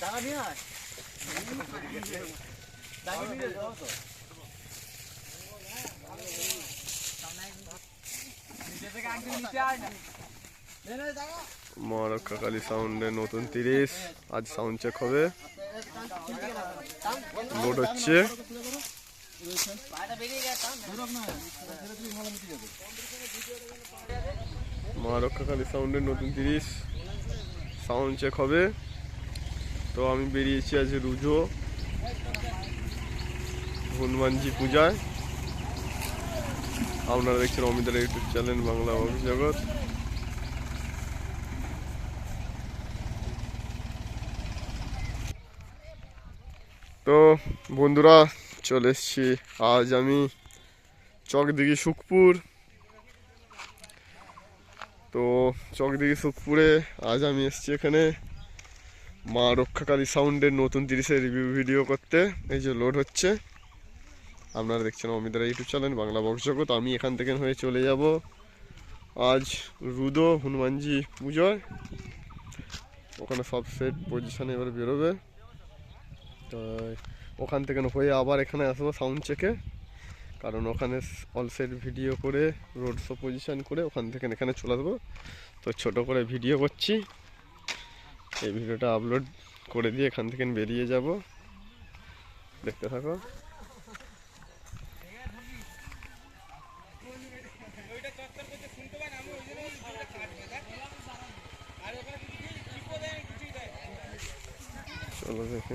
টাকা দিয়ে আয় টাকা দিয়ে দাও তো নিচে থেকে একদিন নিচে আয় না নে নে টাকা মা রক্ষাকালী সাউন্ডে নতুন তিরিশ। আজ সাউন্ড চেক হবে। লোড হচ্ছে। গেছে সাউন্ডের নতুন তিরিশ। সাউন্ড চেক হবে। তো আমি বেরিয়েছি আজ রুজো। হনুমানজি পূজায়। আপনারা দেখছেন অমিতার ইউটিউব চ্যানেল, বাংলা ভক্ত জগৎ। তো বন্ধুরা, চলে এসছি। আজ আমি চকদিঘি, সুখপুর। তো চকদিঘি সুখপুরে আজ আমি এসেছি এখানে মা রক্ষাকালী সাউন্ডের নতুন তিরিশের রিভিউ ভিডিও করতে। এই যে লোড হচ্ছে। আপনারা দেখছেন অমিতারা ইউটিউব চ্যানেল, বাংলা বক্স জগৎ। আমি এখান থেকে হয়ে চলে যাব। আজ রুদো, হনুমানজি পুজোয়। ওখানে সব সেট পজিশনে এবার বেরোবে। তো ওখান থেকে হয়ে আবার এখানে আসব সাউন্ড চেকে কারণ ওখানে অল সেট ভিডিও করে রোড শো পজিশন করে ওখান থেকে এখানে চলে আসব। তো ছোট করে ভিডিও করছি। এই ভিডিওটা আপলোড করে দিয়ে এখান থেকে বেরিয়ে যাব। দেখতে থাকো। চলো দেখে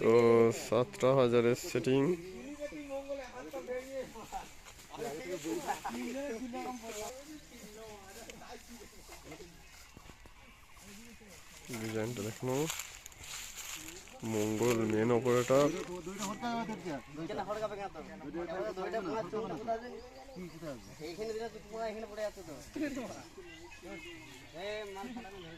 তো সাতটা হাজারের সেটিং ডিজাইনটা দেখো মঙ্গল মেন অপারেটর এইখানে দিলে তো এখানে পড়ে আছে তো।